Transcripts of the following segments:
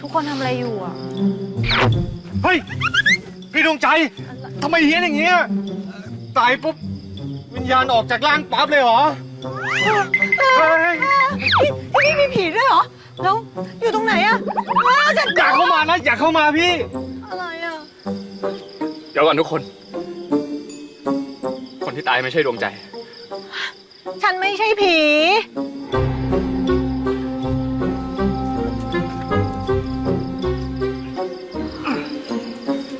ทุกคนทำอะไรอยู่อะ เฮ้ย พี่ดวงใจทำไมเฮี้ยนอย่างเงี้ยตายปุ๊บ วิญญาณออกจากร่างปั๊บเลยเหรอเฮ้ยที่นี่มีผีด้วยเหรอ แล้วอยู่ตรงไหนอะว้าวฉันอย่าเข้ามานะอย่าเข้ามาพี่ อะไรอะเดี๋ยวก่อนทุกคน คนที่ตายไม่ใช่ดวงใจ ฉันไม่ใช่ผี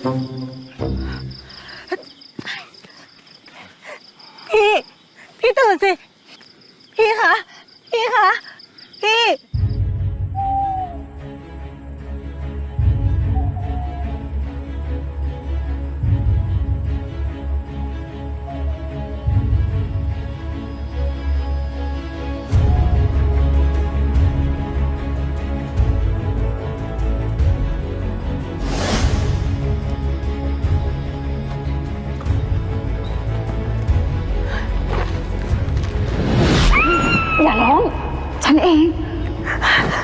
พี่ พี่ตื่นสิ พี่คะ พี่คะ พี่ อย่าร้อง ฉันเอง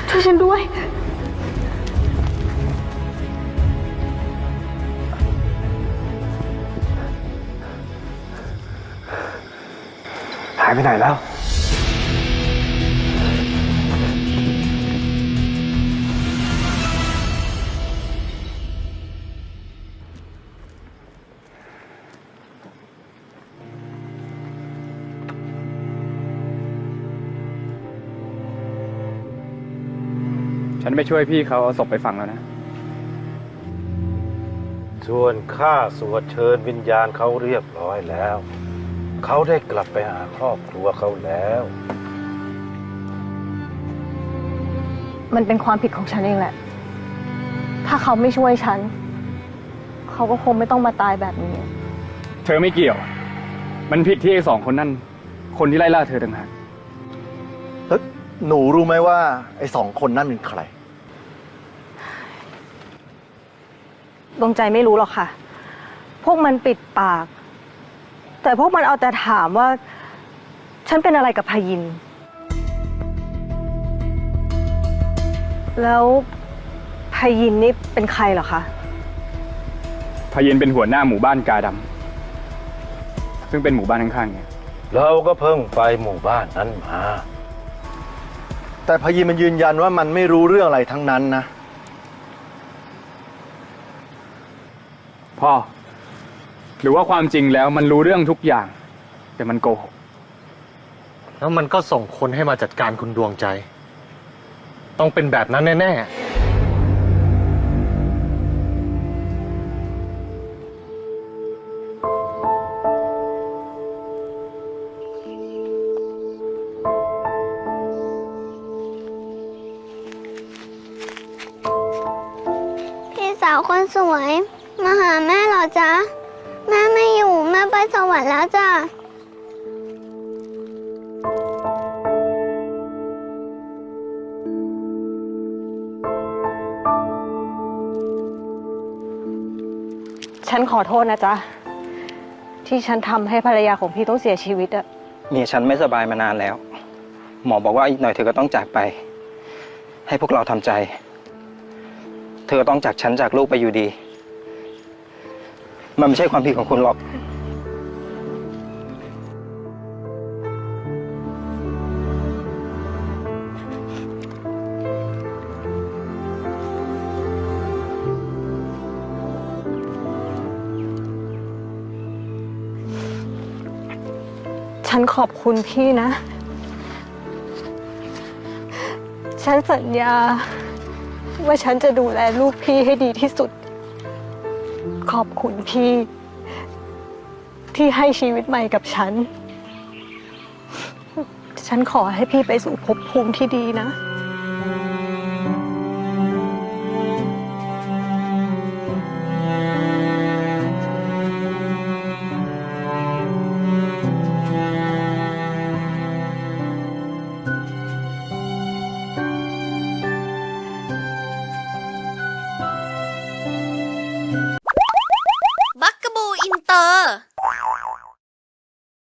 ช่วยฉันด้วย หายไปไหนแล้ว ฉันไปช่วยพี่เขาเอาศพไปฝังแล้วนะ ส่วนข้าสวดเชิญวิญญาณเขาเรียบร้อยแล้ว เขาได้กลับไปหาครอบครัวเขาแล้ว มันเป็นความผิดของฉันเองแหละ ถ้าเขาไม่ช่วยฉัน เขาก็คงไม่ต้องมาตายแบบนี้ เธอไม่เกี่ยว มันผิดที่ไอ้สองคนนั่น คนที่ไล่ล่าเธอต่างหากแล้วหนูรู้ไหมว่าไอ้สองคนนั่นเป็นใคร ดวงใจไม่รู้หรอกค่ะ พวกมันปิดปาก แต่พวกมันเอาแต่ถามว่า ฉันเป็นอะไรกับพายิน แล้วพายินนี่เป็นใครเหรอคะ พายินเป็นหัวหน้าหมู่บ้านกาดำซึ่งเป็นหมู่บ้านข้างๆเนี่ยเราก็เพิ่งไปหมู่บ้านนั้นมา แต่พยีมันยืนยันว่ามันไม่รู้เรื่องอะไรทั้งนั้นนะ พ่อ หรือว่าความจริงแล้วมันรู้เรื่องทุกอย่าง แต่มันโกหก แล้วมันก็ส่งคนให้มาจัดการคุณดวงใจ ต้องเป็นแบบนั้นแน่พี่สาวคนสวย มาหาแม่เหรอจ๊ะ แม่ไม่อยู่ แม่ไปสวรรค์แล้วจ้ะ ฉันขอโทษนะจ๊ะ ที่ฉันทำให้ภรรยาของพี่ต้องเสียชีวิตอะเมียฉันไม่สบายมานานแล้ว หมอบอกว่าอีกหน่อยเธอก็ต้องจากไป ให้พวกเราทำใจ เธอต้องจากฉันจากลูกไปอยู่ดี มันไม่ใช่ความผิดของคุณหรอก ฉันขอบคุณพี่นะ ฉันสัญญา ว่าฉันจะดูแลลูกพี่ให้ดีที่สุด ขอบคุณพี่ ที่ให้ชีวิตใหม่กับฉัน ฉันขอให้พี่ไปสู่ภพภูมิที่ดีนะ